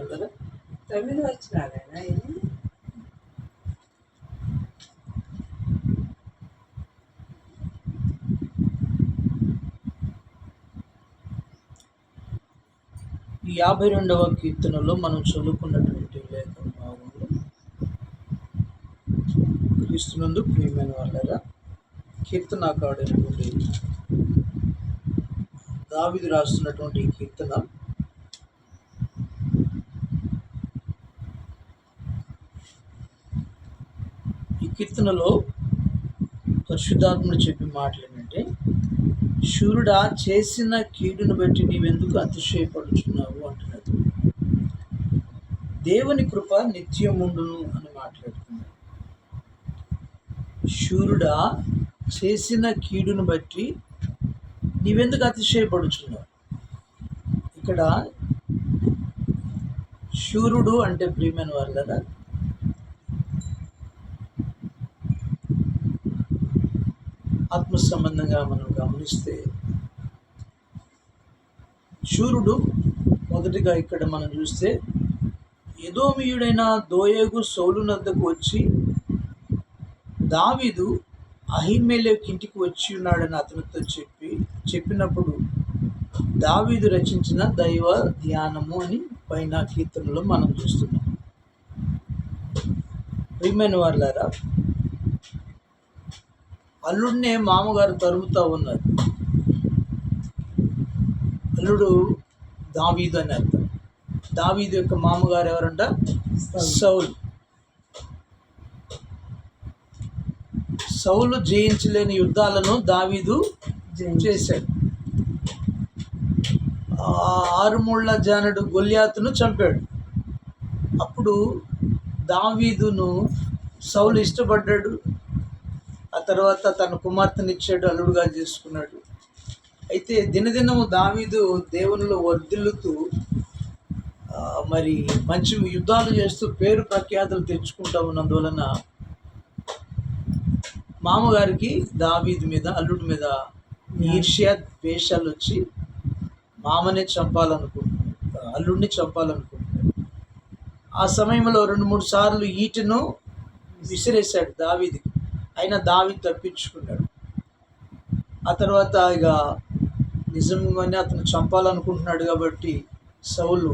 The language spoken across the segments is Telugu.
వాళ్ళరా తొమ్మిది వచ్చినాలేనా ఇది యాభై రెండవ కీర్తనలో మనం చదువుకున్నటువంటి లేఖన భాగంలో క్రీస్తునందు ప్రియమైన వాళ్ళరా కీర్తనాకాడైనటువంటి దావిది రాస్తున్నటువంటి కీర్తన కీర్తనలో పరిశుద్ధాత్ముడు చెప్పే మాటలు ఏంటంటే శూరుడా చేసిన కీడును బట్టి నీవెందుకు అతిశయపడుచున్నావు? అంటున్నాడు. దేవుని కృప నిత్యముండును అని మాట్లాడుతున్నాడు. శూరుడా చేసిన కీడును బట్టి నీవెందుకు అతిశయపడుచున్నావు? ఇక్కడ శూరుడు అంటే ప్రియమైన వారు కదా ఆత్మ సంబంధంగా మనం గమనిస్తే శూరుడు మొదటిగా ఇక్కడ మనం చూస్తే ఎదోమియుడైన దోయేగు సౌలు నద్దకు వచ్చి దావీదు అహిమేలేకి ఇంటికి వచ్చి ఉన్నాడని అతనితో చెప్పి చెప్పినప్పుడు దావీదు రచించిన దైవ ధ్యానము అని పైన కీర్తనలో మనం చూస్తున్నాం. ప్రియమైన వాళ్ళారా అల్లుడినే మామగారు తరుముతా ఉన్నారు. అల్లుడు దావీదు అని అర్థం. దావీదు యొక్క మామగారు ఎవరంట? సౌలు. సౌలు. జయించలేని యుద్ధాలను దావీదు చేశాడు. ఆరుముళ్ళ జానడు గొల్యాతును చంపాడు. అప్పుడు దావీదును సౌలు ఇష్టపడ్డాడు. తర్వాత తన కుమార్తెనిచ్చాడు అల్లుడుగా చేసుకున్నాడు. అయితే దినదినము దావీదు దేవునిలో వర్ధిల్లుతూ మరి మంచి యుద్ధాలు చేస్తూ పేరు ప్రఖ్యాతులు తెచ్చుకుంటా ఉన్నందువలన మామగారికి దావీదు మీద అల్లుడి మీద ఈర్ష్య ద్వేషాలు వచ్చి మామనే చంపాలనుకుంటున్నాడు అల్లుడిని చంపాలనుకుంటున్నాడు. ఆ సమయంలో రెండు మూడు సార్లు ఈటను విసిరేశాడు దావీదికి. అయినా దావి తప్పించుకున్నాడు. ఆ తర్వాత ఇక నిజంగానే అతను చంపాలనుకుంటున్నాడు కాబట్టి సౌలు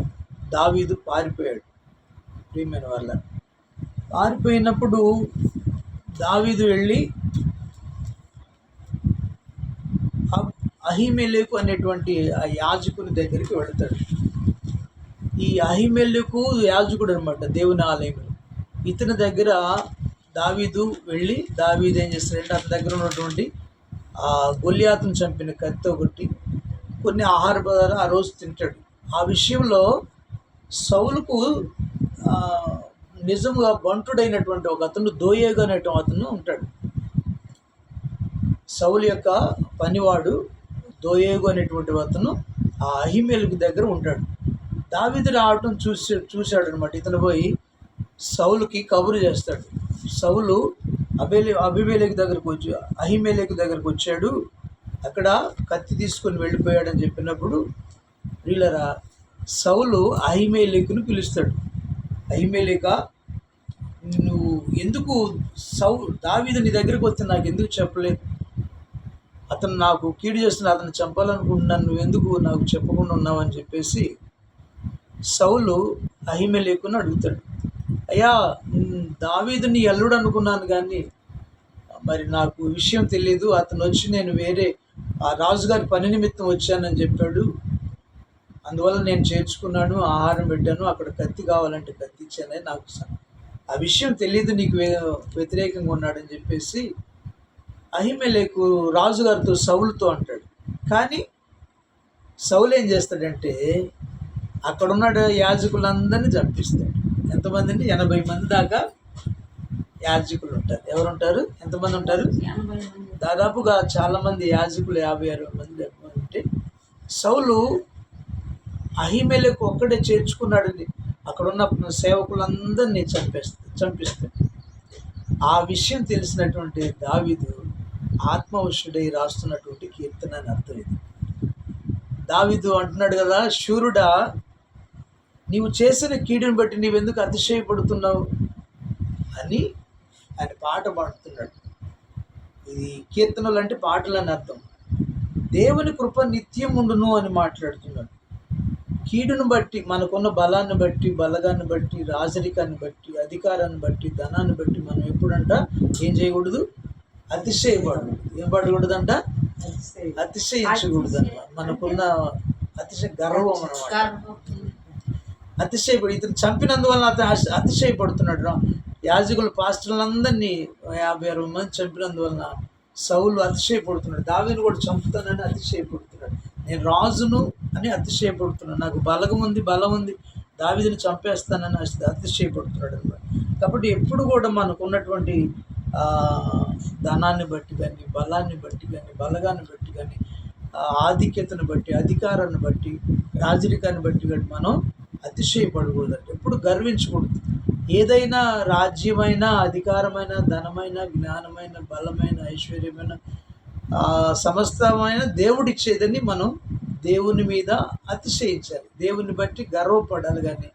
దావీదు పారిపోయాడు. ప్రియమైన వల్ల పారిపోయినప్పుడు దావీదు వెళ్ళి అహిమెలకు అనేటువంటి ఆ యాజకుని దగ్గరికి వెళతాడు. ఈ అహిమెలకు యాజకుడు అనమాట దేవుని ఆలయం ఇతని దగ్గర దావీదు వెళ్ళి దావీదు ఏం చేస్తాడంటే అతని దగ్గర ఉన్నటువంటి ఆ గొల్లియాతును చంపిన కత్తితో కొట్టి కొన్ని ఆహార పదార్థాలు ఆ రోజు తింటాడు. ఆ విషయంలో సౌలుకు నిజంగా బంటుడైనటువంటి ఒక అతను దోయేగా అనేటువంటి అతను ఉంటాడు. సౌలు యొక్క పనివాడు దోయేగు అనేటువంటి అతను ఆ అహిమేలుకు దగ్గర ఉంటాడు. దావీదు రావటం చూసి చూశాడు అనమాట ఇతను పోయి సౌలుకి కబురు చేస్తాడు. సౌలు అబేలి అభిమేలేకు దగ్గరకు వచ్చి అహిమేలేకు దగ్గరకు వచ్చాడు. అక్కడ కత్తి తీసుకొని వెళ్ళిపోయాడని చెప్పినప్పుడు వీళ్ళరా సౌలు అహిమేలేకును పిలుస్తాడు. అహిమేలేక నువ్వు ఎందుకు సౌ దావీదు నీ దగ్గరికి వస్తే నాకు ఎందుకు చెప్పలేదు? అతను నాకు కీడు చేస్తున్న అతను చంపాలనుకుంటున్నాను నువ్వు ఎందుకు నాకు చెప్పకుండా ఉన్నావని చెప్పేసి సౌలు అహిమెలేకుని అడుగుతాడు. అయ్యా దావీదుని దావీదు అల్లుడు అనుకున్నాను కానీ మరి నాకు విషయం తెలియదు అతను వచ్చి నేను వేరే ఆ రాజుగారి పని నిమిత్తం వచ్చానని చెప్పాడు. అందువల్ల నేను చేర్చుకున్నాను ఆహారం పెట్టాను అక్కడ కత్తి కావాలంటే కత్తి ఇచ్చానని నాకు ఆ విషయం తెలియదు నీకు వ్యతిరేకంగా ఉన్నాడని చెప్పేసి అహిమెలేకు రాజుగారితో సౌలుతో అంటాడు. కానీ సౌలు ఏం చేస్తాడంటే అక్కడ ఉన్న యాజకులందరినీ చంపిస్తాడు. ఎంతమంది అంటే ఎనభై మంది దాకా యాజకులు ఉంటారు ఎవరు ఉంటారు ఎంతమంది ఉంటారు? దాదాపుగా చాలామంది యాజకులు యాభై అరవై మంది ఉంటే సౌలు అహిమేలకు ఒక్కడే చేర్చుకున్నాడని అక్కడ ఉన్న సేవకులందరినీ చంపేస్తా చంపిస్తాడు. ఆ విషయం తెలిసినటువంటి దావిదు ఆత్మవశుడై రాస్తున్నటువంటి కీర్తన అని అర్థం ఇది. దావిదు అంటున్నాడు కదా శూరుడా నీవు చేసిన కీడుని బట్టి నీవెందుకు అతిశయపడుతున్నావు అని ఆయన పాట పాడుతున్నాడు. ఇది కీర్తనలు అంటే పాటలు అని అర్థం. దేవుని కృప నిత్యం ఉండును అని మాట్లాడుతున్నాడు. కీడును బట్టి మనకున్న బలాన్ని బట్టి బలగాన్ని బట్టి రాజరికాన్ని బట్టి అధికారాన్ని బట్టి ధనాన్ని బట్టి మనం ఎప్పుడంట ఏం చేయకూడదు? అతిశయపడకూడదు ఏం పడకూడదంట? అతిశయం. అతిశయించకూడదంట. మనకున్న అతిశయ గర్వం అనమాట అతిశయపడి ఇతను చంపినందువల్ల అతను అతిశయపడుతున్నాడు రా. యాజకులు పాస్టర్లందరినీ యాభై అరవై మంది చంపినందువలన సౌలు అతిశయపడుతున్నాడు. దావిని కూడా చంపుతానని అతిశయపడుతున్నాడు. నేను రాజును అని అతిశయపడుతున్నాను. నాకు బలగం ఉంది బలం ఉంది. దావిదిని చంపేస్తానని అతిశయపడుతున్నాడు అనమాట. కాబట్టి ఎప్పుడు కూడా మనకు ఉన్నటువంటి ధనాన్ని బట్టి కానీ బలాన్ని బట్టి కానీ బలగాన్ని బట్టి కానీ ఆధిక్యతను బట్టి అధికారాన్ని బట్టి రాజరికాన్ని బట్టి కానీ మనం అతిశయపడకూడదండి. ఎప్పుడు గర్వించకూడదు. ఏదైనా రాజ్యమైన అధికారమైన ధనమైన జ్ఞానమైన బలమైన ఐశ్వర్యమైన సమస్తమైన దేవుడిచ్చేదని మనం దేవుని మీద అతిశయించాలి. దేవుని బట్టి గర్వపడాలి కానీ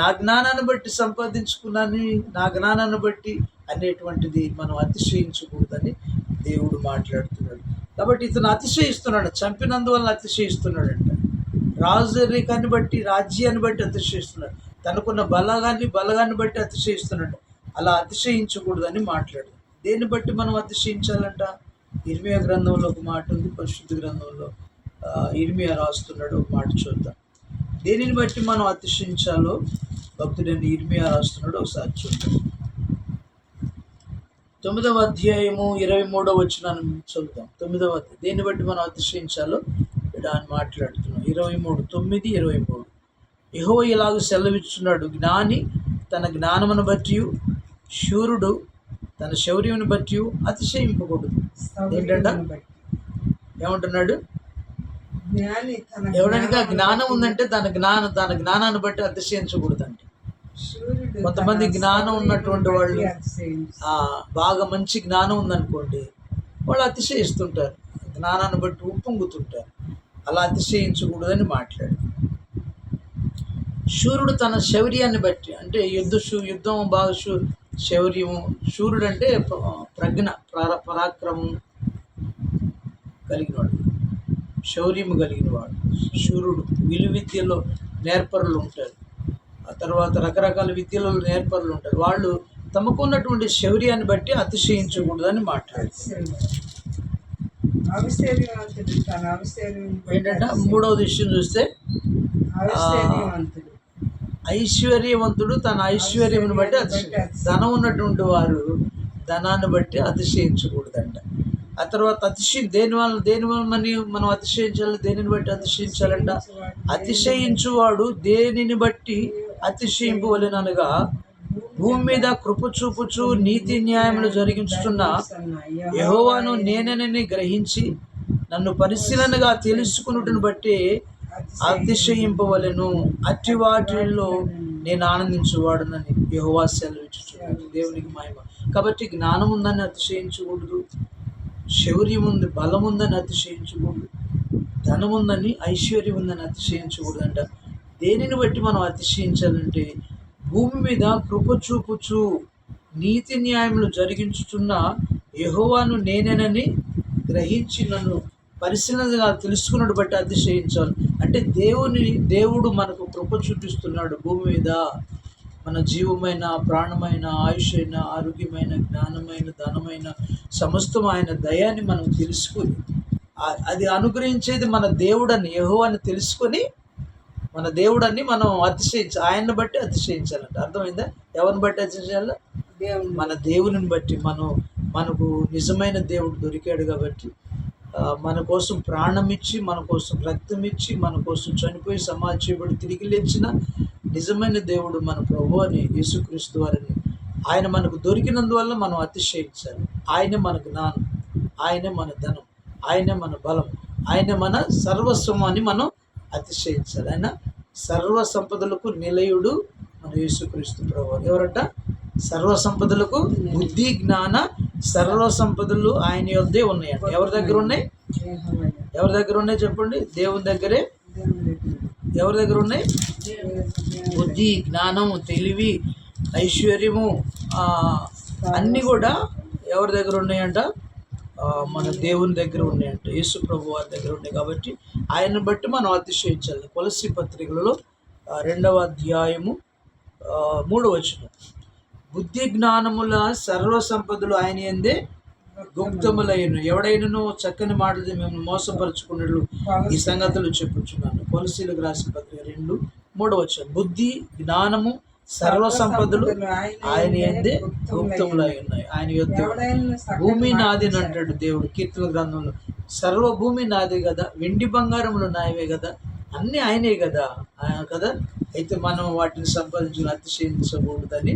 నా జ్ఞానాన్ని బట్టి సంపాదించుకున్నాను నా జ్ఞానాన్ని బట్టి అనేటువంటిది మనం అతిశయించకూడదని దేవుడు మాట్లాడుతున్నాడు. కాబట్టి ఇతను అతిశయిస్తున్నాడు చంపినందువల్ల అతిశయిస్తున్నాడంట. రాజరికాన్ని బట్టి రాజ్యాన్ని బట్టి అతిశయిస్తున్నాడు తనకున్న బలగాన్ని బలగాన్ని బట్టి అతిశయిస్తున్నాడు అలా అతిశయించకూడదని మాట్లాడు దేన్ని బట్టి మనం అతిశయించాలంట? ఇర్మియా గ్రంథంలో ఒక మాట ఉంది పరిశుద్ధ గ్రంథంలో ఇర్మియా రాస్తున్నాడు ఒక మాట చూద్దాం. దేనిని బట్టి మనం అతిశయించాలో భక్తుడైన ఇర్మియా రాస్తున్నాడు ఒకసారి చూద్దాం. తొమ్మిదవ అధ్యాయము ఇరవై మూడవ వచ్చిన చదువుతాం తొమ్మిదవ అధ్యాయం. దేన్ని బట్టి మనం అతిశయించాలో ఆయన మాట్లాడుతున్నాం. ఇరవై మూడు తొమ్మిది ఇరవై మూడు. యహో ఇలాగ సెలవిస్తున్నాడు జ్ఞాని తన జ్ఞానమును బట్టి శూరుడు తన శౌర్యమును బట్టి అతిశయింపకూడదు ఏంటంట? ఏమంటున్నాడు? జ్ఞానమును జ్ఞానం ఉందంటే తన జ్ఞానం తన జ్ఞానాన్ని బట్టి అతిశయించకూడదండి శూరుడు కొంతమంది జ్ఞానం ఉన్నటువంటి వాళ్ళు బాగా మంచి జ్ఞానం ఉందనుకోండి వాళ్ళు అతిశయిస్తుంటారు. జ్ఞానాన్ని బట్టి ఉప్పొంగుతుంటారు. అలా అతిశయించకూడదని మాట్లాడు. శూరుడు తన శౌర్యాన్ని బట్టి అంటే యుద్ధ యుద్ధం బాగా శూ శౌర్యము శూరుడు అంటే ప్రజ్ఞ పరా పరాక్రమం కలిగినవాడు. శౌర్యము కలిగినవాడు. శూరుడు విలు విద్యలో నేర్పరులు ఉంటారు. ఆ తర్వాత రకరకాల విద్యలలో నేర్పరులు ఉంటారు. వాళ్ళు తమకున్నటువంటి శౌర్యాన్ని బట్టి అతిశయించకూడదని మాట్లాడుతారు అతిశయం. అవిశ్వర్యవంతుడు తన అవిశ్వర్యమును బట్టి ఏంటంటే అతిశయం. మూడవ విషయం చూస్తే ఐశ్వర్యవంతుడు తన ఐశ్వర్యమును బట్టి అతిశయ ధనం ఉన్నటువంటి వారు ధనాన్ని బట్టి అతిశయించకూడదంట. ఆ తర్వాత అతిశయం దేని వల్ల దేని వల్ల మని అతిశయించాలి దేనిని బట్టి అతిశయించాలంట? అతిశయించువాడు దేనిని బట్టి అతిశయింపవలెనగా భూమి మీద కృప చూపుచు నీతి న్యాయములు జరిగించుతున్న యహోవాను నేనని గ్రహించి నన్ను పరిశీలనగా తెలుసుకున్నట్టును బట్టి అతిశయింపవలెను. అట్టి వాటిల్లో నేను ఆనందించువాడునని యహోవా సెలవిచ్చుచున్నాను దేవునికి మహిమ. కాబట్టి జ్ఞానం ఉందని అతిశయించకూడదు శౌర్యం ఉంది బలం ఉందని అతిశయించకూడదు ధనం ఉందని ఐశ్వర్యం ఉందని అతిశయించకూడదు అంట. దేనిని బట్టి మనం అతిశయించాలంటే భూమి మీద కృప చూపుచు నీతి న్యాయములు జరిగించుచున్న యహోవాను నేనేనని గ్రహించి నన్ను పరిశీలనగా తెలుసుకున్నట్టు బట్టి అతిశయించాను. అంటే దేవుని దేవుడు మనకు కృప చూపిస్తున్నాడు భూమి మీద. మన జీవమైన ప్రాణమైన ఆయుష్ అయిన ఆరోగ్యమైన జ్ఞానమైన ధనమైన సమస్తం ఆయన దయాన్ని మనం తెలుసుకుని అది అనుగ్రహించేది మన దేవుడని యహో అని తెలుసుకొని మన దేవుడని మనం అతిశయించ ఆయన్ని బట్టి అతిశయించాలంట. అర్థమైందా? ఎవరిని బట్టి అతిశయించాలి? మన దేవుని బట్టి మనం మనకు నిజమైన దేవుడు దొరికాడు కాబట్టి మన కోసం ప్రాణం ఇచ్చి మన కోసం రక్తం ఇచ్చి మన కోసం చనిపోయి సమాజ చేయబడి తిరిగి లేచిన నిజమైన దేవుడు మన ప్రభు అని యేసుక్రీస్తు వారిని. ఆయన మనకు దొరికినందువల్ల మనం అతిశయించాలి. ఆయనే మన జ్ఞానం. ఆయనే మన ధనం. ఆయనే మన బలం. ఆయన మన సర్వస్వం అని మనం అతిశయించాలి ఆయన సర్వ సంపదలకు నిలయుడు మన యేసుక్రీస్తు ప్రభు. ఎవరంట? సర్వ సంపదలకు బుద్ధి జ్ఞాన సర్వ సంపదలు ఆయన యొద్దే ఉన్నాయంట. ఎవరి దగ్గర ఉన్నాయి? ఎవరి దగ్గర ఉన్నాయి చెప్పండి? దేవుని దగ్గరే. ఎవరి దగ్గర ఉన్నాయి? బుద్ధి జ్ఞానము తెలివి ఐశ్వర్యము అన్నీ కూడా ఎవరి దగ్గర ఉన్నాయంట? మన దేవుని దగ్గర ఉన్నాయంట యేసు ప్రభు వారి దగ్గర ఉన్నాయి కాబట్టి ఆయన్ని బట్టి మనం అతిశయించాలి. కొలసి పత్రికలలో రెండవ అధ్యాయము ఆ, మూడవ వచనం. బుద్ధి జ్ఞానముల సర్వ సంపదలు ఆయన ఎందే గుప్తములైన. ఎవడైనను చక్కని మాటలు మేము మోసపరుచుకున్నట్లు ఈ సంగతులు చెప్పుచున్నాను. కొలసీలకు రాసిన పత్రిక రెండు మూడవ వచనం. బుద్ధి జ్ఞానము సర్వ సంపదలు ఆయన ఎందే గుప్తములై ఉన్నాయి. ఆయన సకల భూమి నాది అని అంటాడు దేవుడు. కీర్తన గ్రంథంలో సర్వ భూమి నాదే కదా వెండి బంగారములు నాయవే కదా అన్నీ ఆయనే కదా. ఆయన కదా? అయితే మనం వాటిని సంపాదించిన అతిశయించకూడదని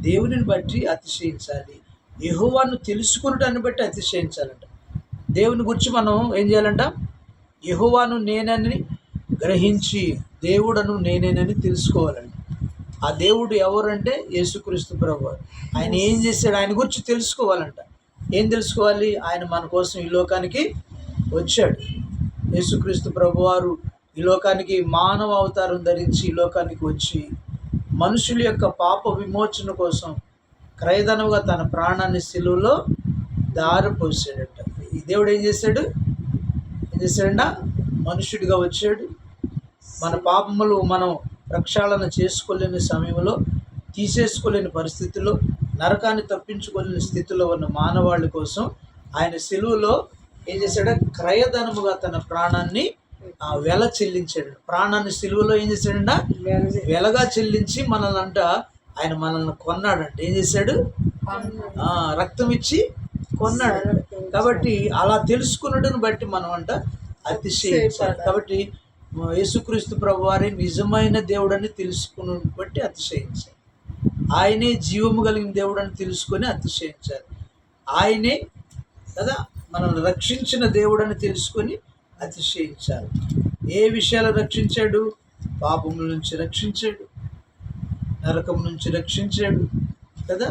దేవునిని బట్టి అతిశయించాలి. యెహోవాను తెలుసుకున్నటాన్ని బట్టి అతిశయించాలంట. దేవుని గురించి మనం ఏం చేయాలంట? యెహోవాను నేనని గ్రహించి దేవుడను నేనేనని తెలుసుకోవాలంట. ఆ దేవుడు ఎవరంటే యేసుక్రీస్తు ప్రభు. ఆయన ఏం చేశాడు? ఆయన గురించి తెలుసుకోవాలంట. ఏం తెలుసుకోవాలి? ఆయన మన కోసం ఈ లోకానికి వచ్చాడు. యేసుక్రీస్తు ప్రభువారు ఈ లోకానికి మానవ అవతారం ధరించి ఈ లోకానికి వచ్చి మనుషుల యొక్క పాప విమోచన కోసం క్రయదనవుగా తన ప్రాణాన్ని సిలువలో దారిపోసాడట ఈ దేవుడు ఏం చేశాడు? ఏం చేశాడంట? మనుషుడిగా వచ్చాడు. మన పాపములు మనం ప్రక్షాళన చేసుకోలేని సమయంలో తీసేసుకోలేని పరిస్థితిలో నరకాన్ని తప్పించుకోలేని స్థితిలో ఉన్న మానవాళి కోసం ఆయన సెలువులో ఏం చేశాడు? క్రయధనముగా తన ప్రాణాన్ని ఆ వెల చెల్లించాడు. ప్రాణాన్ని సిలువలో ఏం చేశాడంట? వెలగా చెల్లించి మనల్ని అంట ఆయన మనల్ని కొన్నాడంట. ఏం చేశాడు? రక్తం ఇచ్చి కొన్నాడు కాబట్టి అలా తెలుసుకున్నట్టుని బట్టి మనం అంట అతిశయించాలి. కాబట్టి యేసుక్రీస్తు ప్రభు వారి నిజమైన దేవుడని తెలుసుకుని బట్టి అతిశయించాలి ఆయనే జీవము కలిగిన దేవుడని తెలుసుకొని అతిశయించాలి ఆయనే కదా మనల్ని రక్షించిన దేవుడని తెలుసుకొని అతిశయించాలి ఏ విషయాలు రక్షించాడు? పాపముల నుంచి రక్షించాడు. నరకం నుంచి రక్షించాడు కదా?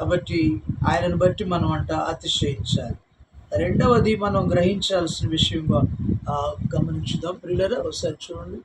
కాబట్టి ఆయనను బట్టి మనం అంట అతిశయించాలి. రెండవది మనం గ్రహించాల్సిన విషయంగా గమనించుదాం. ప్రియులరా ఒకసారి చూడండి.